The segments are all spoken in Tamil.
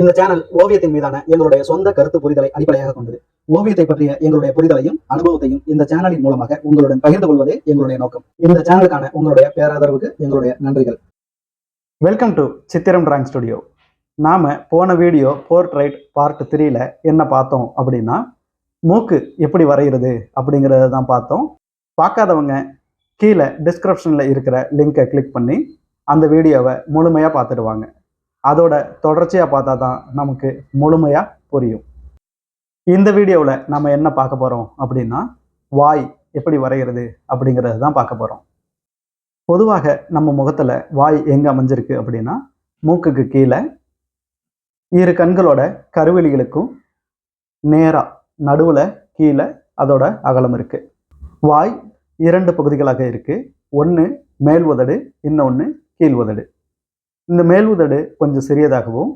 இந்த சேனல் ஓவியத்தின் மீதான எங்களுடைய சொந்த கருத்து புரிதலை அடிப்படையாக கொண்டது. ஓவியத்தை பற்றிய எங்களுடைய புரிதலையும் அனுபவத்தையும் இந்த சேனலின் மூலமாக உங்களுடன் பகிர்ந்து கொள்வதே எங்களுடைய நோக்கம். இந்த சேனலுக்கான உங்களுடைய பேராதரவுக்கு எங்களுடைய நன்றிகள். Welcome to Chithiram drawing studio நாம போன வீடியோ போர்ட்ரைட் பார்ட் த்ரீல என்ன பார்த்தோம் அப்படின்னா மூக்கு எப்படி வரைகிறது அப்படிங்கிறத தான் பார்த்தோம். பார்க்காதவங்க கீழே டிஸ்கிரிப்ஷனில் இருக்கிற லிங்கை கிளிக் பண்ணி அந்த வீடியோவை முழுமையாக பார்த்துடுவாங்க. அதோட தொடர்ச்சியாக பார்த்தா தான் நமக்கு முழுமையாக புரியும். இந்த வீடியோவில் நம்ம என்ன பார்க்க போகிறோம் அப்படின்னா வாய் எப்படி வரைகிறது அப்படிங்கிறது தான் பார்க்க போகிறோம் பொதுவாக நம்ம முகத்தில் வாய் எங்கே அமைஞ்சிருக்கு அப்படின்னா மூக்குக்கு கீழே இரு கண்களோட கருவெளிகளுக்கும் நேராக நடுவில் கீழே அதோட அகலம் இருக்குது வாய் இரண்டு பகுதிகளாக இருக்குது ஒன்று மேல் உதடு இன்னொன்று கீழ் உதடு. இந்த மேல் உதடு கொஞ்சம் சிறியதாகவும்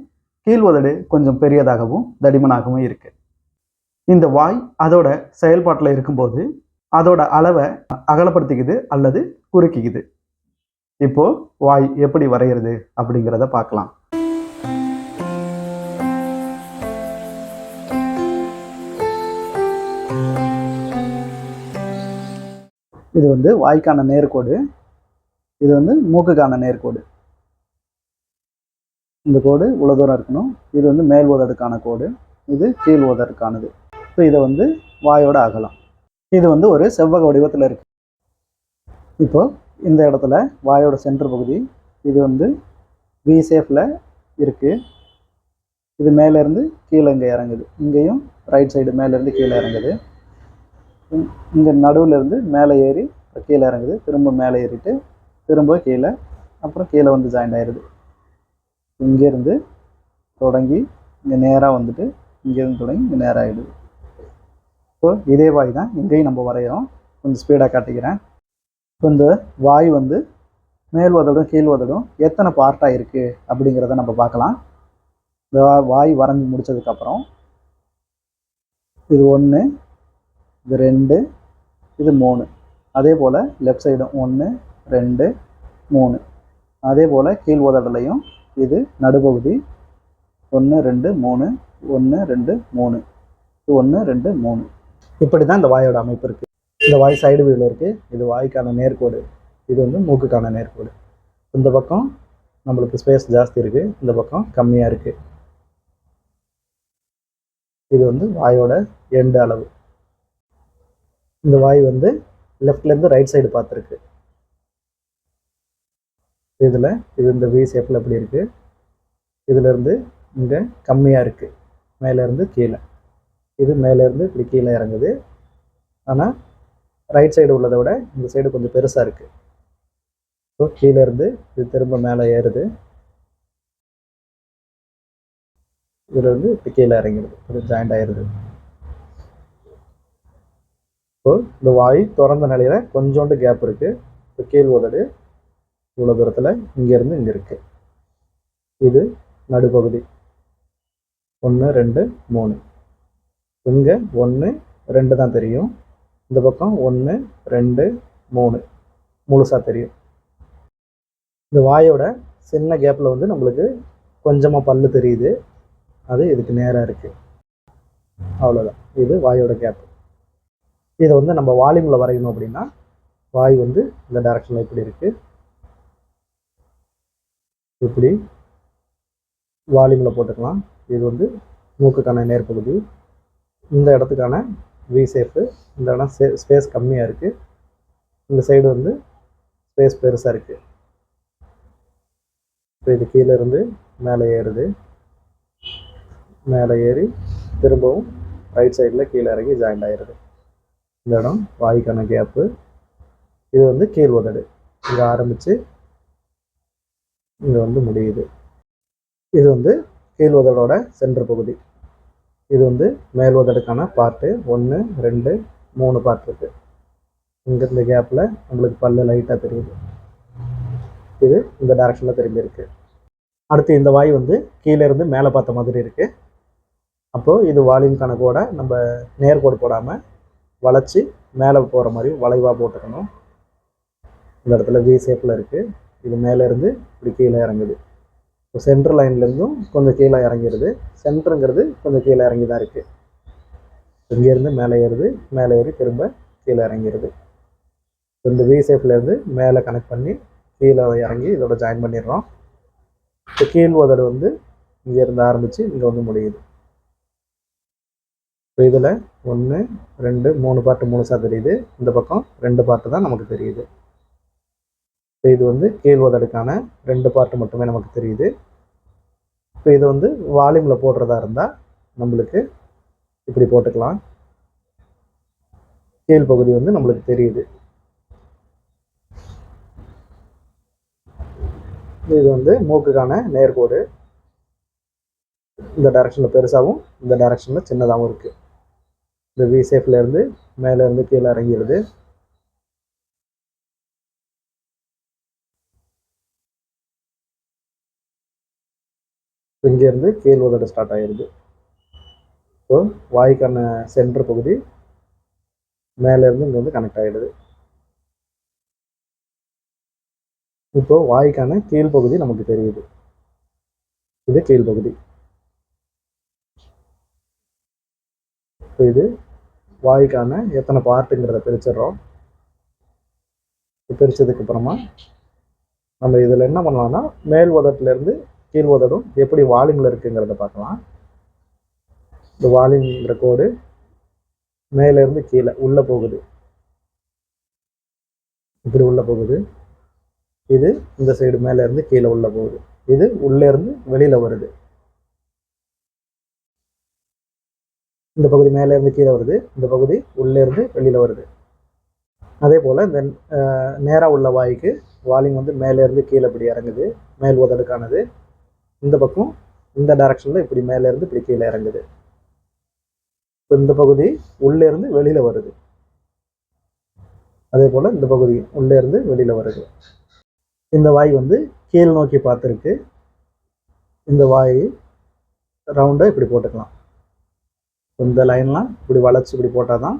கீழ் உதடு கொஞ்சம் பெரியதாகவும் தடிமனாகவும் இருக்கு. இந்த வாய் அதோட செயல்பாட்டில் இருக்கும்போது அதோட அளவை அகலப்படுத்திக்குது அல்லது குறுக்கிக்குது. இப்போ வாய் எப்படி வரைகிறது அப்படிங்கிறத பார்க்கலாம். இது வந்து வாய்க்கான நேர்கோடு. இது வந்து மூக்குக்கான நேர்கோடு. இந்த கோடு இவ்வளோ தூரம் இருக்கணும். இது வந்து மேல் உதடுக்கான கோடு. இது கீழ் உதடுக்கானது ஸோ இதை வந்து வாயோட அகலம் இது வந்து ஒரு செவ்வக வடிவத்தில் இருக்கு. இப்போ இந்த இடத்துல வாயோட சென்டர் பகுதி இது வந்து வி சேஃபில் இருக்குது இது மேலேருந்து கீழே இங்கே இறங்குது. இங்கேயும் ரைட் சைடு மேலேருந்து கீழே இறங்குது. இங்கே நடுவில் இருந்து மேலே ஏறி கீழே இறங்குது. திரும்ப மேலே ஏறிட்டு திரும்ப கீழே அப்புறம் கீழே வந்து ஜாயின் ஆயிடுது இங்கேருந்து தொடங்கி இங்கே நேராக வந்துட்டு இங்கேருந்து தொடங்கி இங்கே நேராக ஆகிடுது இப்போ இதே வாய் தான் இங்கேயும் நம்ம வரைகிறோம் கொஞ்சம் ஸ்பீடாக காட்டிக்கிறேன். இப்போ இந்த வாய் வந்து மேல் உதடும் கீழ் உதடும் எத்தனை பார்ட்டாக இருக்குது அப்படிங்கிறத நம்ம பார்க்கலாம். இந்த வாய் வரைஞ்சி முடிச்சதுக்கப்புறம் இது ஒன்று இது ரெண்டு இது மூணு. அதே போல் லெஃப்ட் சைடும் ஒன்று ரெண்டு மூணு. அதே போல் கீழ் உதடலையும் இது நடுப்பகுதி. ஒன்று ரெண்டு மூணு. ஒன்று ரெண்டு மூணு. ஒன்று ரெண்டு மூணு. இப்படி தான் இந்த வாயோட அமைப்பு இருக்குது இந்த வாய் சைடு வியூவில் இருக்குது இது வாய்க்கான நேர்கோடு. இது வந்து மூக்குக்கான நேர்கோடு. இந்த பக்கம் நம்மளுக்கு ஸ்பேஸ் ஜாஸ்தி இருக்குது இந்த பக்கம் கம்மியாக இருக்குது இது வந்து வாயோட எண்டு அளவு. இந்த வாய் வந்து லெஃப்ட்லேருந்து ரைட் சைடு பார்த்துருக்கு. இதில் இது இந்த வி ஷேப்பில் எப்படி இருக்குது இதிலேருந்து இங்கே கம்மியாக இருக்குது மேலேருந்து கீழே. இது மேலேருந்து இப்படி கீழே இறங்குது. ஆனால் ரைட் சைடு உள்ளதை விட இந்த சைடு கொஞ்சம் பெருசாக இருக்குது ஸோ கீழே இருந்து இது திரும்ப மேலே ஏறுது. இதில் இருந்து இப்படி கீழே இறங்கிடுது. கொஞ்சம் ஜாயிண்ட் ஆயிடுது ஸோ இந்த வாய் திறந்த நிலையில கொஞ்சோண்டு கேப் இருக்கு. இப்போ கீழ் உதடு இவ்வளோ தூரத்தில் இங்கேருந்து இங்கே இருக்குது இது நடுப்பகுதி. ஒன்று ரெண்டு மூணு. இங்கே ஒன்று ரெண்டு தான் தெரியும். இந்த பக்கம் ஒன்று ரெண்டு மூணு. முழுசாக தெரியும். இந்த வாயோட சின்ன கேப்பில் வந்து நம்மளுக்கு கொஞ்சமாக பல்லு தெரியுது. அது இதுக்கு நேராக இருக்குது அவ்வளோதான் இது வாயோட கேப் இதை வந்து நம்ம வால்யூமில் வரையணும் அப்படின்னா வாய் வந்து இந்த டைரக்ஷனில் இப்படி இருக்குது இப்படி வால்யூமில் போட்டுக்கலாம். இது வந்து மூக்குக்கான நேர்பகுதி. இந்த இடத்துக்கான வி சேஃபு இந்த இடம் சே ஸ்பேஸ் கம்மியாக இருக்குது இந்த சைடு வந்து ஸ்பேஸ் பெருசாக இருக்குது இப்போ இது கீழே இருந்து மேலே ஏறுது. மேலே ஏறி திரும்பவும் ரைட் சைடில் கீழே இறங்கி ஜாயிண்ட் ஆயிடுது இந்த இடம் வாய்க்கான கேப்பு இது வந்து கீழ் உதடு. இங்கே ஆரம்பித்து இங்கே வந்து முடியுது. இது வந்து கீழ் உதடோட பகுதி. இது வந்து மேல் உதடுக்கான பார்ட்டு ஒன்று ரெண்டு மூணு பார்ட் இருக்கு. இங்கே இந்த கேப்பில் நம்மளுக்கு பல்லு லைட்டாக தெரியுது. இது இந்த டைரக்ஷனில் திரும்பி இருக்குது அடுத்து இந்த வாய் வந்து கீழே இருந்து மேலே பார்த்த மாதிரி இருக்குது அப்போது இது வால்யூம் கணக்கோட நம்ம நேர்கோடு போடாமல் வளைச்சி மேலே போகிற மாதிரி வளைவாக போட்டுக்கணும். இந்த இடத்துல வி ஷேப்பில் இருக்குது இது மேலே இருந்து இப்படி கீழே இறங்குது. இப்போ சென்ட்ரு லைன்லேருந்தும் கொஞ்சம் கீழே இறங்கிடுது. சென்டருங்கிறது கொஞ்சம் கீழே இறங்கி தான் இருக்குது இங்கேருந்து மேலே ஏறுது மேலே ஏறி திரும்ப கீழே இறங்கிடுது. இந்த விசேஃப்லேருந்து மேலே கனெக்ட் பண்ணி கீழே இறங்கி இதோட ஜாயின் பண்ணிடுறோம். இப்போ கீழ் உதடு வந்து இங்கேருந்து ஆரம்பித்து இங்கே வந்து முடியுது. இப்போ இதில் ஒன்று ரெண்டு மூணு பாட்டு சார் தெரியுது. இந்த பக்கம் ரெண்டு பாட்டு தான் நமக்கு தெரியுது. இப்போ இது வந்து கீழ் ரெண்டு பார்ட் மட்டுமே நமக்கு தெரியுது. இப்போ இது வந்து வால்யூமில் போடுறதா இருந்தால் நம்மளுக்கு இப்படி போட்டுக்கலாம். கீழ் பகுதி வந்து நம்மளுக்கு தெரியுது. இது வந்து மூக்குக்கான நேர்கோடு இந்த டைரக்ஷனில் பெருசாகவும் இந்த டைரக்ஷனில் சின்னதாகவும் இருக்குது இந்த வி சேஃப்லேருந்து மேலேருந்து கீழே இறங்கிடுது. இங்கேருந்து கீழ் உதட ஸ்டார்ட் ஆயிருது. ஸோ வாய்க்கான சென்டர் பகுதி மேலேருந்து இங்கே வந்து கனெக்ட் ஆகிடுது இப்போ வாய்க்கான கீழ்ப்பகுதி நமக்கு தெரியுது. இது கீழ்ப்பகுதி இப்போ இது வாய்க்கான எத்தனை பார்ட்டுங்கிறத பிரிச்சிடுறோம். பிரித்ததுக்கு அப்புறமா நம்ம இதில் என்ன பண்ணலாம்னா மேல் உதட்டிலேருந்து கீழ் உதடும் எப்படி வால்யூமில் இருக்குங்கிறத பார்க்கலாம். இந்த வால்யூம்ங்கிற கோடு மேலேருந்து கீழே உள்ளே போகுது. இப்படி உள்ளே போகுது. இது இந்த சைடு மேலே இருந்து கீழே உள்ளே போகுது. இது உள்ளே இருந்து வருது. இந்த பகுதி மேலேருந்து கீழே வருது. இந்த பகுதி உள்ளே இருந்து வருது. அதே போல் இந்த நேராக உள்ள வாய்க்கு வால்யூம் வந்து மேலே இருந்து கீழே இப்படி இறங்குது. மேல் உதடுக்கானது. இந்த பக்கம் இந்த டைரக்ஷனில் இப்படி மேலே இருந்து இப்படி கீழே இறங்குது. இப்போ இந்த பகுதி உள்ளே இருந்து வருது. அதே போல் இந்த பகுதி உள்ளே இருந்து வருது. இந்த வாய் வந்து கீழ் நோக்கி பார்த்துருக்கு. இந்த வாய் ரவுண்டாக இப்படி போட்டுக்கலாம். இந்த லைன்லாம் இப்படி வளைச்சி இப்படி போட்டால் தான்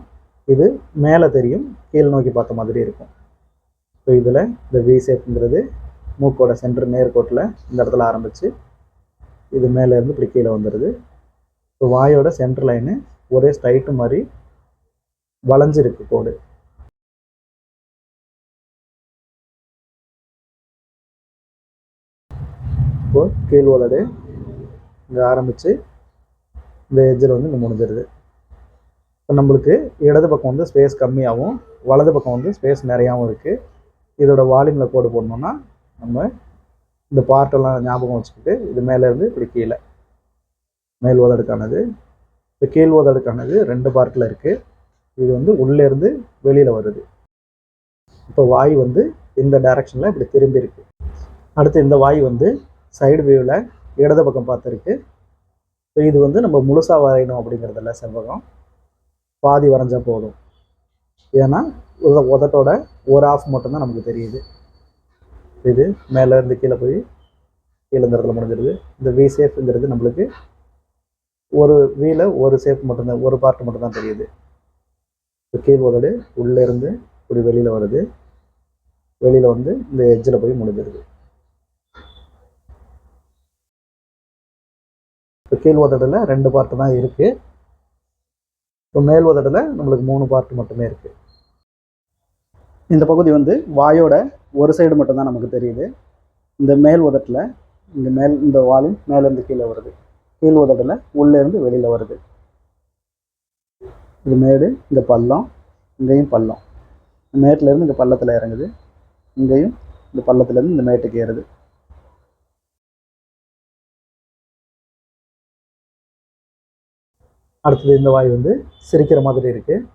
இது மேலே தெரியும் கீழ் நோக்கி பார்த்த மாதிரி இருக்கும். இப்போ இதில் இந்த வி ஷேப்ங்கிறது மூக்கோட சென்டர் நேர்கோட்டில் இந்த இடத்துல ஆரம்பித்து இது மேலேருந்து இப்படி கீழே வந்துடுது இப்போ வாயோட சென்டர் லைனு ஒரே ஸ்ட்ரைட்டு மாதிரி வளைஞ்சிருக்கு கோடு. இப்போ கீழ் உதடு இங்கே ஆரம்பித்து இந்த எஜ்ஜில் வந்து இங்கே முடிஞ்சிருது. இப்போ நம்மளுக்கு இடது பக்கம் வந்து ஸ்பேஸ் கம்மியாகவும் வலது பக்கம் வந்து ஸ்பேஸ் நிறையாவும் இருக்குது இதோட வால்யூமில் கோடு போடணுன்னா நம்ம இந்த பார்ட்டெல்லாம் ஞாபகம் வச்சுக்கிட்டு இது மேலேருந்து இப்படி கீழே. மேல் ஓதடுக்கானது. இப்போ கீழ் ஓதடுக்கானது ரெண்டு பார்ட்டில் இருக்குது இது வந்து உள்ளேருந்து வெளியில் வருது. இப்போ வாய் வந்து இந்த டைரக்ஷனில் இப்படி திரும்பி இருக்கு. அடுத்து இந்த வாய் வந்து சைடு வியூவில் இடது பக்கம் பார்த்துருக்கு. இப்போ இது வந்து நம்ம முழுசாக வரையணும் அப்படிங்கிறதில்ல செவ்வகம். பாதி வரைஞ்சால் போதும். ஏன்னா உத உதட்டோட ஒரு ஆஃப் மட்டும்தான் நமக்கு தெரியுது. இது மேலே இருந்து கீழே போய் கீழே இந்த இடத்துல முடிஞ்சிருது. இந்த வி சேஃப்ங்கிறது நம்மளுக்கு ஒரு வீல ஒரு சேஃப் மட்டும்தான் ஒரு பார்ட் மட்டும்தான் தெரியுது. இப்போ கீழ் உதடு உள்ளேருந்து இப்படி வெளியில் வருது. வெளியில் வந்து இந்த எஜ்ஜில் போய் முடிஞ்சிருது. இப்போ கீழ் உதடில் ரெண்டு பார்ட்டு தான் இருக்குது இப்போ மேல் உதடில் நம்மளுக்கு மூணு பார்ட்டு மட்டுமே இருக்குது இந்த பகுதி வந்து வாயோட ஒரு சைடு மட்டும்தான் நமக்கு தெரியுது. இந்த மேல் உதட்டில் இந்த மேல் இந்த வாலும் மேலேருந்து கீழே வருது. கீழ் உதட்டில் உள்ளேருந்து வெளியில் வருது. இது மேடு இங்கே பள்ளம் இங்கேயும் பள்ளம். மேட்டிலேருந்து இங்கே பள்ளத்தில் இறங்குது. இங்கேயும் இந்த பள்ளத்துலேருந்து இந்த மேட்டுக்கு ஏறுது. அடுத்தது இந்த வாய் வந்து சிரிக்கிற மாதிரி இருக்குது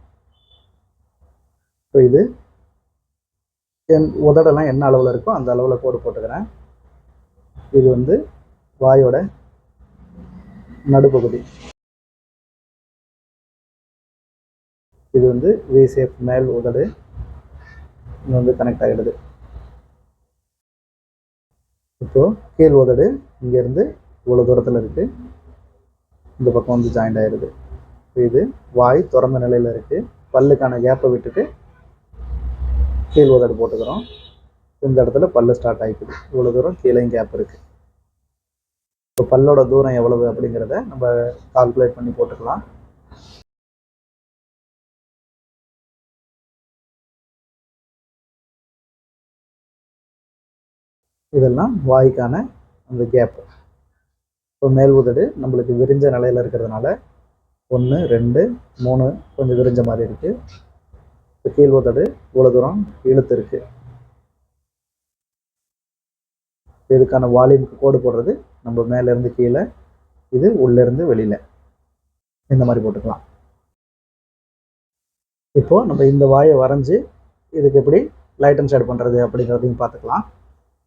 ஸோ இது என் உதடெல்லாம் என்ன அளவில் இருக்கோ அந்த அளவில் கோடு போட்டுக்கிறேன். இது வந்து வாயோட நடுப்பகுதி. இது வந்து வி சேஃப் மேல் உதடு. இங்கே வந்து கனெக்ட் ஆகிடுது. இப்போது கீழ் உதடு இங்கேருந்து இவ்வளோ தூரத்தில் இருக்குது இந்த பக்கம் வந்து ஜாயிண்ட் ஆகிடுது இது வாய் திறந்த நிலையில் இருக்குது பல்லுக்கான கேப்பை விட்டுட்டு கீழ் உதடு போட்டுக்கிறோம். இந்த இடத்துல பல்லு ஸ்டார்ட் ஆகிக்குது இவ்வளோ தூரம் கீழேயும் கேப் இருக்குது இப்போ பல்லோட தூரம் எவ்வளவு அப்படிங்கிறத நம்ம கால்குலேட் பண்ணி போட்டுக்கலாம். இதெல்லாம் வாய்க்கான அந்த கேப் இப்போ மேல் உதடு நம்மளுக்கு விரிஞ்ச நிலையில் இருக்கிறதுனால ஒன்று ரெண்டு மூணு கொஞ்சம் விரிஞ்ச மாதிரி இருக்குது இப்போ கீழ் தடு இவ்வளோ தூரம் இழுத்து இருக்கு. இதுக்கான வால்யூமுக்கு கோடு போடுறது நம்ம மேலேருந்து கீழே இது உள்ளேருந்து வெளியில். இந்த மாதிரி போட்டுக்கலாம். இப்போ நம்ம இந்த வாயை வரைஞ்சி இதுக்கு எப்படி லைட் அண்ட் ஷேட் பண்ணுறது அப்படிங்கிறதையும் பார்த்துக்கலாம்.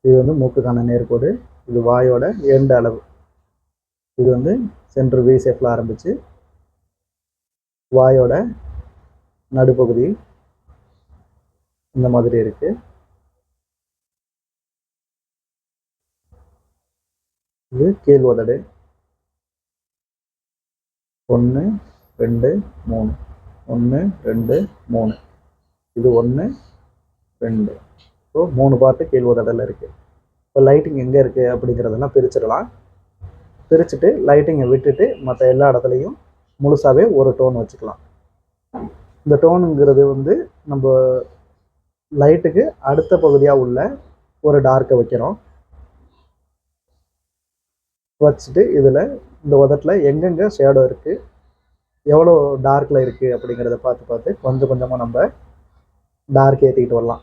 இது வந்து மூக்குக்கான நேர்கோடு இது வாயோட எண்டு அளவு. இது வந்து சென்ட்ரு வி சேஃபில் ஆரம்பித்து வாயோட நடுப்பகுதி இந்த மாதிரி இருக்கு. இது கீழ் உதடு ஒன்று ரெண்டு மூணு. ஒன்று ரெண்டு மூணு. இது ஒன்று ரெண்டு. ஸோ மூணு பார்ட்டு கீழ் உதடில் இருக்குது இப்போ லைட்டிங் எங்கே இருக்குது அப்படிங்கிறதெல்லாம் பிரிச்சிடலாம். பிரிச்சுட்டு லைட்டிங்கை விட்டுட்டு மற்ற எல்லா இடத்துலையும் முழுசாகவே ஒரு டோன் வச்சுக்கலாம். இந்த டோனுங்கிறது வந்து நம்ம லைட்டுக்கு அடுத்த பகுதியாக உள்ள ஒரு டார்க்கை வைக்கிறோம். வச்சுட்டு இதில் இந்த உதட்டில் எங்கெங்கே ஷேடோ இருக்குது எவ்வளோ டார்க்கில் இருக்குது அப்படிங்கிறத பார்த்து பார்த்து கொஞ்சம் கொஞ்சமாக நம்ம டார்க் ஏற்றிக்கிட்டு வரலாம்.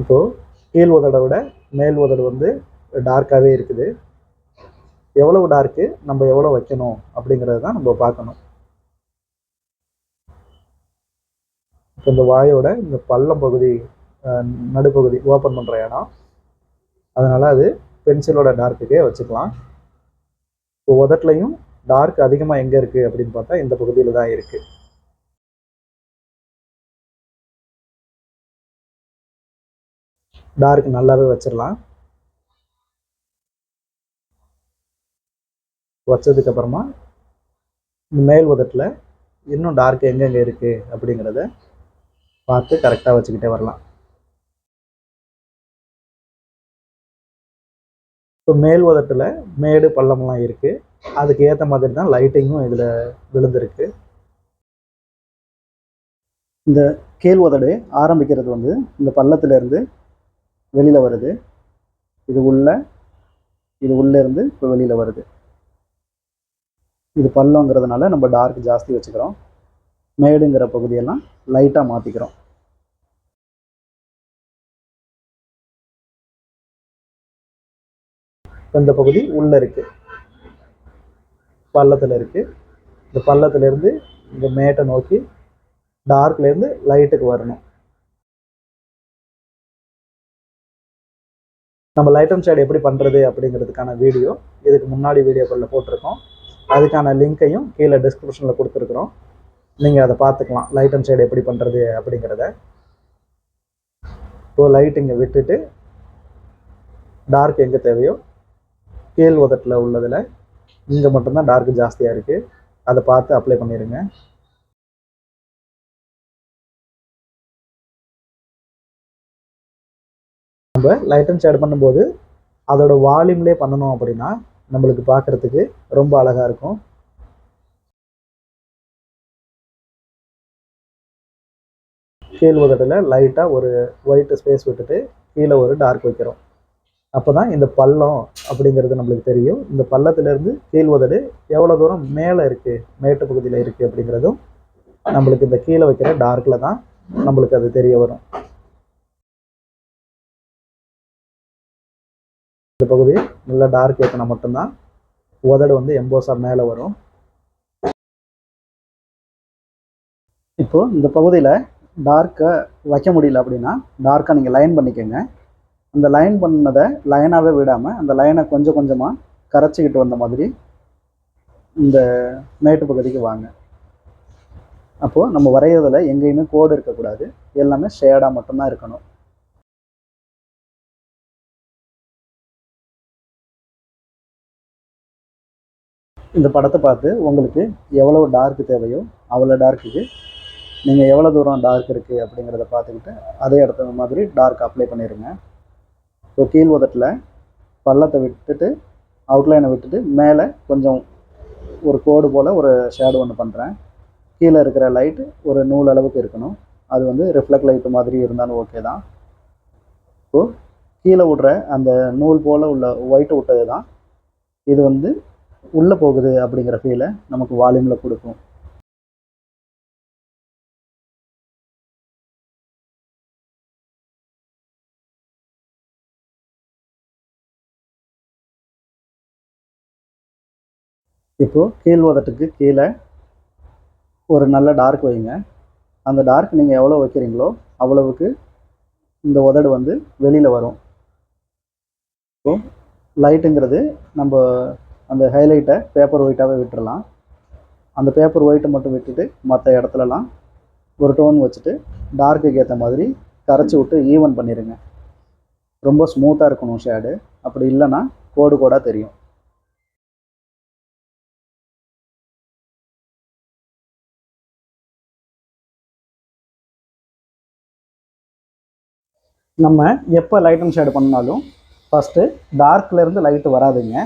இப்போது கீழ் உதடை விட மேல் உதடு வந்து டார்க்காகவே இருக்குது. எவ்வளவு டார்க்கு நம்ம எவ்வளோ வைக்கணும் அப்படிங்கிறது தான் நம்ம பார்க்கணும். இந்த வாயோட இந்த பள்ளம் பகுதி நடுப்பகுதி ஓப்பன் பண்ணுற இடம். அதனால் அது பென்சிலோட டார்க்குக்கே வச்சுக்கலாம். இப்போ உதட்லையும் டார்க் அதிகமாக எங்கே இருக்குது அப்படின்னு பார்த்தா இந்த பகுதியில் தான் இருக்குது டார்க் நல்லாவே வச்சிடலாம். வச்சதுக்கப்புறமா இந்த மேல் உதட்டில் இன்னும் டார்க் எங்கெங்கே இருக்குது அப்படிங்கிறத பார்த்து கரெக்டாக வச்சுக்கிட்டே வரலாம். இப்போ மேல் உதட்டில் மேடு பள்ளம்லாம் இருக்குது அதுக்கு ஏற்ற மாதிரி தான் லைட்டிங்கும் இதில் விழுந்திருக்கு. இந்த கேள் உதடு ஆரம்பிக்கிறது வந்து இந்த பள்ளத்திலேருந்து வெளியில் வருது. இது உள்ள இது உள்ளேருந்து இப்போ வெளியில் வருது. இது பள்ளங்கிறதுனால நம்ம டார்க் ஜாஸ்தி வச்சுக்கிறோம். மேடுங்கிற பகுதியெல்லாம் லைட்டாக மாற்றிக்கிறோம் இந்த பகுதி உள்ளே இருக்குது பள்ளத்தில் இருக்குது இந்த பள்ளத்துலேருந்து இந்த மேட்டை நோக்கி டார்க்லேருந்து லைட்டுக்கு வரணும். நம்ம லைட் அண்ட் ஷேட் எப்படி பண்ணுறது அப்படிங்கிறதுக்கான வீடியோ இதுக்கு முன்னாடி வீடியோக்களில் போட்டிருக்கோம். அதுக்கான லிங்க்கையும் கீழே டிஸ்கிரிப்ஷனில் கொடுத்துருக்குறோம். நீங்கள் அதை பார்த்துக்கலாம். லைட் அண்ட் சைடு எப்படி பண்ணுறது அப்படிங்கிறத. இப்போ லைட் இங்கே விட்டுட்டு டார்க் எங்கே தேவையோ கேல் உதட்டில் உள்ளதில் இங்கே மட்டும்தான் டார்க் ஜாஸ்தியாக இருக்குது அதை பார்த்து அப்ளை பண்ணிடுங்க நம்ம லைட் அண்ட் ஷேட் பண்ணும்போது அதோட வால்யூம்லேயே பண்ணணும் அப்படின்னா நம்மளுக்கு பார்க்குறதுக்கு ரொம்ப அழகாக இருக்கும். கீழ் உதட்டில் லைட்டாக ஒரு ஒயிட் ஸ்பேஸ் விட்டுட்டு கீழே ஒரு டார்க் வைக்கிறோம். அப்போ தான் இந்த பள்ளம் அப்படிங்கிறது நம்மளுக்கு தெரியும். இந்த பள்ளத்துலேருந்து கீழ் உதடு எவ்வளோ தூரம் மேலே இருக்குது மேட்டு பகுதியில் இருக்குது அப்படிங்கிறதும் நம்மளுக்கு இந்த கீழே வைக்கிற டார்க்கில் தான் நம்மளுக்கு அது தெரிய வரும். இந்த பகுதி நல்லா டார்க் ஏற்றினா மட்டும்தான் உதடு வந்து எம்போஸாக மேலே வரும். இப்போது இந்த பகுதியில் டார்க்கை வைக்க முடியல அப்படின்னா டார்க்காக நீங்கள் லைன் பண்ணிக்கோங்க. அந்த லைன் பண்ணதை லைனாகவே விடாமல் அந்த லைனை கொஞ்சம் கொஞ்சமாக கரைச்சிக்கிட்டு வந்த மாதிரி இந்த மேட்டு பகுதிக்கு வாங்க. அப்போது நம்ம வரைகிறதுல எங்கேயுமே கோடு இருக்கக்கூடாது. எல்லாமே ஷேடாக மட்டும்தான் இருக்கணும். இந்த படத்தை பார்த்து உங்களுக்கு எவ்வளோ டார்க் தேவையோ அவ்வளோ டார்க்குக்கு நீங்கள் எவ்வளோ தூரம் டார்க் இருக்குது அப்படிங்கிறத பார்த்துக்கிட்டு அதே இடத்த மாதிரி டார்க் அப்ளை பண்ணிடுங்க ஸோ கீழ் உதட்டில் பள்ளத்தை விட்டுட்டு அவுட்லைனை விட்டுட்டு மேலே கொஞ்சம் ஒரு கோடு போல் ஒரு ஷேடு ஒன்று பண்ணுறேன் கீழே இருக்கிற லைட்டு ஒரு நூல் அளவுக்கு இருக்கணும். அது வந்து ரிஃப்ளெக்ட் லைட்டு மாதிரி இருந்தாலும் ஓகே தான். இப்போது கீழே விடுற அந்த நூல் போல் உள்ள ஒயிட் விட்டது தான் இது வந்து உள்ளே போகுது அப்படிங்கிற ஃபீலை நமக்கு வால்யூமில் கொடுக்கும். இப்போது கீழ் உதட்டுக்கு கீழே ஒரு நல்ல டார்க் வைங்க. அந்த டார்க் நீங்கள் எவ்வளோ வைக்கிறீங்களோ அவ்வளவுக்கு இந்த உதடு வந்து வெளியில் வரும். இப்போ லைட்டுங்கிறது நம்ம அந்த ஹைலைட்டை பேப்பர் ஒயிட்டாகவே விட்டுறலாம். அந்த பேப்பர் ஒயிட்டை மட்டும் விட்டுட்டு மற்ற இடத்துலலாம் ஒரு டோன் வச்சுட்டு டார்க்குக்கு ஏற்ற மாதிரி கரைச்சி விட்டு ஈவன் பண்ணிடுங்க ரொம்ப ஸ்மூத்தாக இருக்கணும் ஷேடு அப்படி இல்லைன்னா கோடு கோடாக தெரியும். நம்ம எப்போ லைட் அண்ட் ஷேடு பண்ணாலும் ஃபஸ்ட்டு டார்க்லேருந்து லைட்டு வராதுங்க.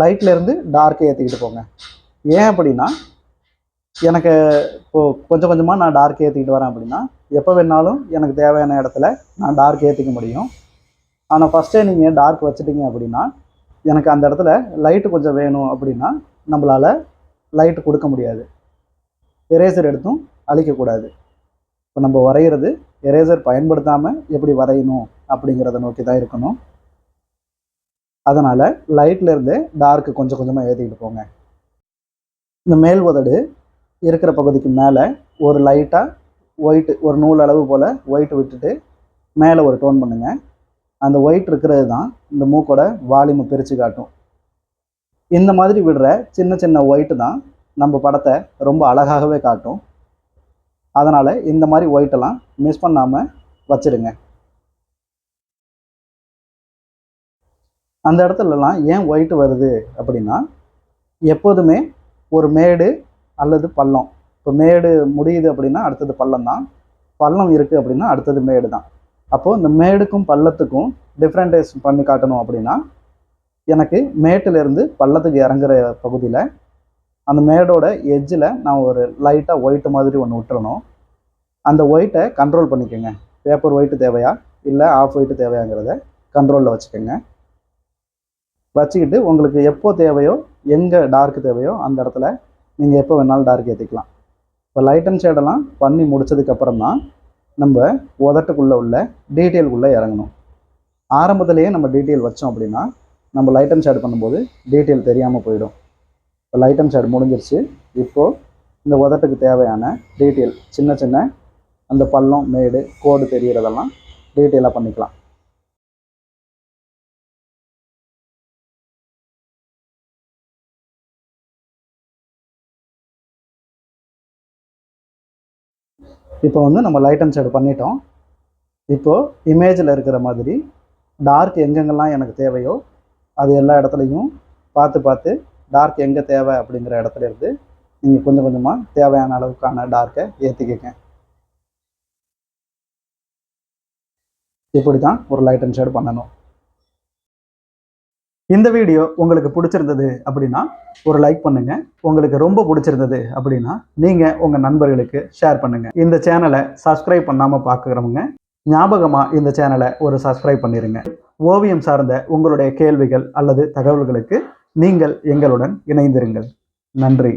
லைட்லேருந்து டார்க்கை ஏற்றிக்கிட்டு போங்க. ஏன் அப்படின்னா எனக்கு இப்போது கொஞ்சம் கொஞ்சமாக நான் டார்க் ஏற்றிக்கிட்டு வரேன் அப்படின்னா எப்போ வேணாலும் எனக்கு தேவையான இடத்துல நான் டார்க் ஏற்றிக்க முடியும். ஆனால் ஃபஸ்ட்டே நீங்கள் டார்க் வச்சுட்டீங்க அப்படின்னா எனக்கு அந்த இடத்துல லைட்டு கொஞ்சம் வேணும் அப்படின்னா நம்மளால் லைட்டு கொடுக்க முடியாது. எரேசர் எடுத்தும் அழிக்கக்கூடாது. இப்போ நம்ம வரைகிறது எரேசர் பயன்படுத்தாமல் எப்படி வரையணும் அப்படிங்கிறத நோக்கி தான் இருக்கணும். அதனால் லைட்லேருந்து டார்க்கு கொஞ்சம் கொஞ்சமாக ஏற்றிக்கிட்டு போங்க. இந்த மேல் உதடு இருக்கிற பகுதிக்கு மேலே ஒரு லைட்டாக ஒயிட்டு ஒரு நூல் அளவு போல் ஒயிட் விட்டுட்டு மேலே ஒரு டோன் பண்ணுங்கள் அந்த ஒயிட் இருக்கிறது தான் இந்த மூக்கோட வால்யூமை பிரித்து காட்டும். இந்த மாதிரி விடுற சின்ன சின்ன ஒயிட்டு தான் நம்ம படத்தை ரொம்ப அழகாகவே காட்டும். அதனால் இந்த மாதிரி ஒயிட்டெல்லாம் மிஸ் பண்ணாமல் வச்சிடுங்க. அந்த இடத்துலலாம் ஏன் ஒயிட் வருது அப்படின்னா எப்போதுமே ஒரு மேடு அல்லது பள்ளம். இப்போ மேடு முடியுது அப்படின்னா அடுத்தது பள்ளம் தான் பள்ளம் இருக்குது அப்படின்னா அடுத்தது மேடு தான் அப்போது இந்த மேடுக்கும் பள்ளத்துக்கும் டிஃப்ரெண்டைஸ் பண்ணி காட்டணும் அப்படின்னா எனக்கு மேட்டிலேருந்து பள்ளத்துக்கு இறங்குற பகுதியில் அந்த மேடோட எஜ்ஜில் நான் ஒரு லைட்டாக ஒயிட்டு மாதிரி ஒன்று விட்டுறணும். அந்த ஒயிட்டை கண்ட்ரோல் பண்ணிக்கோங்க. பேப்பர் ஒயிட்டு தேவையா? இல்லை ஆஃப் ஒயிட்டு தேவையாங்கிறத கண்ட்ரோலில் வச்சுக்கோங்க. வச்சுக்கிட்டு உங்களுக்கு எப்போ தேவையோ எங்கே டார்க் தேவையோ அந்த இடத்துல நீங்கள் எப்போ வேணாலும் டார்க் ஏற்றிக்கலாம் இப்போ லைட் அண்ட் ஷேடெல்லாம் பண்ணி முடிச்சதுக்கப்புறம் தான் நம்ம உதட்டுக்குள்ளே உள்ள டீட்டெயிலுக்குள்ளே இறங்கணும். ஆரம்பத்துலேயே நம்ம டீட்டெயில் வச்சோம் அப்படின்னா நம்ம லைட் அண்ட் ஷேட் பண்ணும்போது டீட்டெயில் தெரியாமல் போயிடும். இப்போ லைட் அண்ட் முடிஞ்சிருச்சு. இப்போது இந்த உதட்டுக்கு தேவையான டீட்டெயில் சின்ன சின்ன அந்த பள்ளம் மேடு கோடு தெரிகிறதெல்லாம் டீட்டெயிலாக பண்ணிக்கலாம். இப்போ வந்து நம்ம லைட் அண்ட் ஷேடு பண்ணிட்டோம். இப்போது இமேஜில் இருக்கிற மாதிரி டார்க் எங்கெங்கெல்லாம் எனக்கு தேவையோ அது எல்லா இடத்துலையும் பார்த்து பார்த்து டார்க் எங்கே தேவை அப்படிங்கிற இடத்துல இருந்து நீங்கள் கொஞ்சம் கொஞ்சமாக தேவையான அளவுக்கான டார்க்கை ஏற்றிக்கங்க இப்படி தான் ஒரு லைட் அண்ட் ஷேடு பண்ணணும். இந்த வீடியோ உங்களுக்கு பிடிச்சிருந்தது அப்படின்னா ஒரு லைக் பண்ணுங்க. உங்களுக்கு ரொம்ப பிடிச்சிருந்தது அப்படின்னா நீங்க உங்க நண்பர்களுக்கு ஷேர் பண்ணுங்க. இந்த சேனலை சப்ஸ்கிரைப் பண்ணாம பாக்குறவங்க ஞாபகமா இந்த சேனலை ஒரு சப்ஸ்கிரைப் பண்ணிருங்க. ஓவியம் சார்ந்த உங்களுடைய கேள்விகள் அல்லது தகவல்களுக்கு நீங்கள் எங்களுடன் இணைந்திருங்கள். நன்றி.